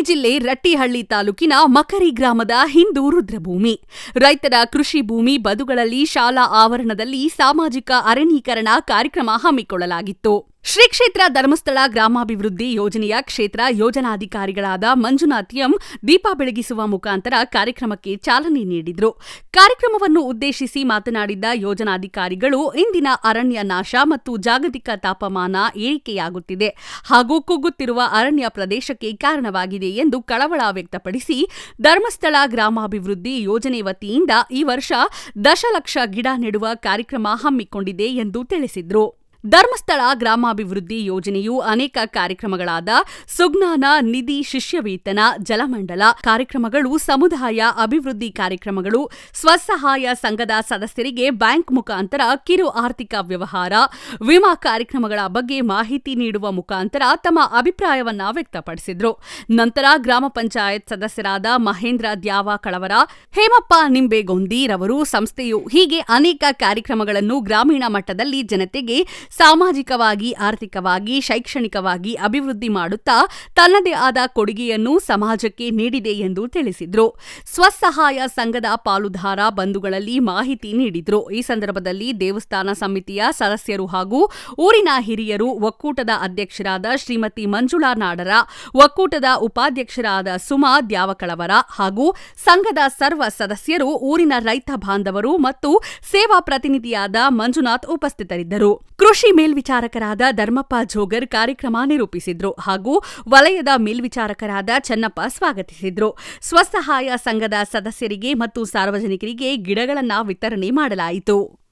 ಜಿಲ್ಲೆ ರಟ್ಟಿಹಳ್ಳಿ ತಾಲೂಕಿನ ಮಕರಿ ಗ್ರಾಮದ ಹಿಂದೂ ರುದ್ರಭೂಮಿ. ರೈತರ ಕೃಷಿ ಭೂಮಿ ಬದುಗಳಲ್ಲಿ ಶಾಲಾ ಆವರಣದಲ್ಲಿ ಸಾಮಾಜಿಕ ಅರಣ್ಯೀಕರಣ ಕಾರ್ಯಕ್ರಮ ಹಮ್ಮಿಕೊಳ್ಳಲಾಗಿತ್ತು. ಶ್ರೀ ಕ್ಷೇತ್ರ ಧರ್ಮಸ್ಥಳ ಗ್ರಾಮಾಭಿವೃದ್ಧಿ ಯೋಜನೆಯ ಕ್ಷೇತ್ರ ಯೋಜನಾಧಿಕಾರಿಗಳಾದ ಮಂಜುನಾಥ್ ಎಂ ದೀಪ ಬೆಳಗಿಸುವ ಮುಖಾಂತರ ಕಾರ್ಯಕ್ರಮಕ್ಕೆ ಚಾಲನೆ ನೀಡಿದರು. ಕಾರ್ಯಕ್ರಮವನ್ನು ಉದ್ದೇಶಿಸಿ ಮಾತನಾಡಿದ ಯೋಜನಾಧಿಕಾರಿಗಳು, ಇಂದಿನ ಅರಣ್ಯ ನಾಶ ಮತ್ತು ಜಾಗತಿಕ ತಾಪಮಾನ ಏರಿಕೆಯಾಗುತ್ತಿದೆ ಹಾಗೂ ಕುಗ್ಗುತ್ತಿರುವ ಅರಣ್ಯ ಪ್ರದೇಶಕ್ಕೆ ಕಾರಣವಾಗಿದೆ ಎಂದು ಕಳವಳ ವ್ಯಕ್ತಪಡಿಸಿ, ಧರ್ಮಸ್ಥಳ ಗ್ರಾಮಾಭಿವೃದ್ಧಿ ಯೋಜನೆ ವತಿಯಿಂದ ಈ ವರ್ಷ ದಶಲಕ್ಷ ಗಿಡ ನೆಡುವ ಕಾರ್ಯಕ್ರಮ ಹಮ್ಮಿಕೊಂಡಿದೆ ಎಂದು ತಿಳಿಸಿದ್ರು. ಧರ್ಮಸ್ಥಳ ಗ್ರಾಮಾಭಿವೃದ್ಧಿ ಯೋಜನೆಯು ಅನೇಕ ಕಾರ್ಯಕ್ರಮಗಳಾದ ಸುಜ್ಞಾನ ನಿಧಿ ಶಿಷ್ಯವೇತನ, ಜಲಮಂಡಲ ಕಾರ್ಯಕ್ರಮಗಳು, ಸಮುದಾಯ ಅಭಿವೃದ್ಧಿ ಕಾರ್ಯಕ್ರಮಗಳು, ಸ್ವಸಹಾಯ ಸಂಘದ ಸದಸ್ಯರಿಗೆ ಬ್ಯಾಂಕ್ ಮುಖಾಂತರ ಕಿರು ಆರ್ಥಿಕ ವ್ಯವಹಾರ, ವಿಮಾ ಕಾರ್ಯಕ್ರಮಗಳ ಬಗ್ಗೆ ಮಾಹಿತಿ ನೀಡುವ ಮುಖಾಂತರ ತಮ್ಮ ಅಭಿಪ್ರಾಯವನ್ನ ವ್ಯಕ್ತಪಡಿಸಿದ್ರು. ನಂತರ ಗ್ರಾಮ ಪಂಚಾಯತ್ ಸದಸ್ಯರಾದ ಮಹೇಂದ್ರ ದ್ಯಾವ ಕಳವರ ಹೇಮಪ್ಪ ನಿಂಬೇಗೊಂದಿರವರು ಸಂಸ್ಥೆಯು ಹೀಗೆ ಅನೇಕ ಕಾರ್ಯಕ್ರಮಗಳನ್ನು ಗ್ರಾಮೀಣ ಮಟ್ಟದಲ್ಲಿ ಜನತೆಗೆ ಸಾಮಾಜಿಕವಾಗಿ, ಆರ್ಥಿಕವಾಗಿ, ಶೈಕ್ಷಣಿಕವಾಗಿ ಅಭಿವೃದ್ಧಿ ಮಾಡುತ್ತಾ ತನ್ನದೇ ಆದ ಕೊಡುಗೆಯನ್ನು ಸಮಾಜಕ್ಕೆ ನೀಡಿದೆ ಎಂದು ತಿಳಿಸಿದ್ರು. ಸ್ವಸಹಾಯ ಸಂಘದ ಪಾಲುದಾರ ಬಂಧುಗಳಲ್ಲಿ ಮಾಹಿತಿ ನೀಡಿದ್ರು. ಈ ಸಂದರ್ಭದಲ್ಲಿ ದೇವಸ್ಥಾನ ಸಮಿತಿಯ ಸದಸ್ಯರು ಹಾಗೂ ಊರಿನ ಹಿರಿಯರು, ಒಕ್ಕೂಟದ ಅಧ್ಯಕ್ಷರಾದ ಶ್ರೀಮತಿ ಮಂಜುಳಾ ನಾಡರ, ಒಕ್ಕೂಟದ ಉಪಾಧ್ಯಕ್ಷರಾದ ಸುಮಾ ದ್ಯಾವಕಳವರ ಹಾಗೂ ಸಂಘದ ಸರ್ವ ಸದಸ್ಯರು, ಊರಿನ ರೈತ ಬಾಂಧವರು ಮತ್ತು ಸೇವಾ ಪ್ರತಿನಿಧಿಯಾದ ಮಂಜುನಾಥ್ ಉಪಸ್ಥಿತರಿದ್ದರು. ಕೃಷಿ ಮೇಲ್ವಿಚಾರಕರಾದ ಧರ್ಮಪ್ಪ ಜೋಗರ್ ಕಾರ್ಯಕ್ರಮ ನಿರೂಪಿಸಿದ್ರು ಹಾಗೂ ವಲಯದ ಮೇಲ್ವಿಚಾರಕರಾದ ಚನ್ನಪ್ಪ ಸ್ವಾಗತಿಸಿದ್ರು. ಸ್ವಸಹಾಯ ಸಂಘದ ಸದಸ್ಯರಿಗೆ ಮತ್ತು ಸಾರ್ವಜನಿಕರಿಗೆ ಗಿಡಗಳನ್ನು ವಿತರಣೆ ಮಾಡಲಾಯಿತು.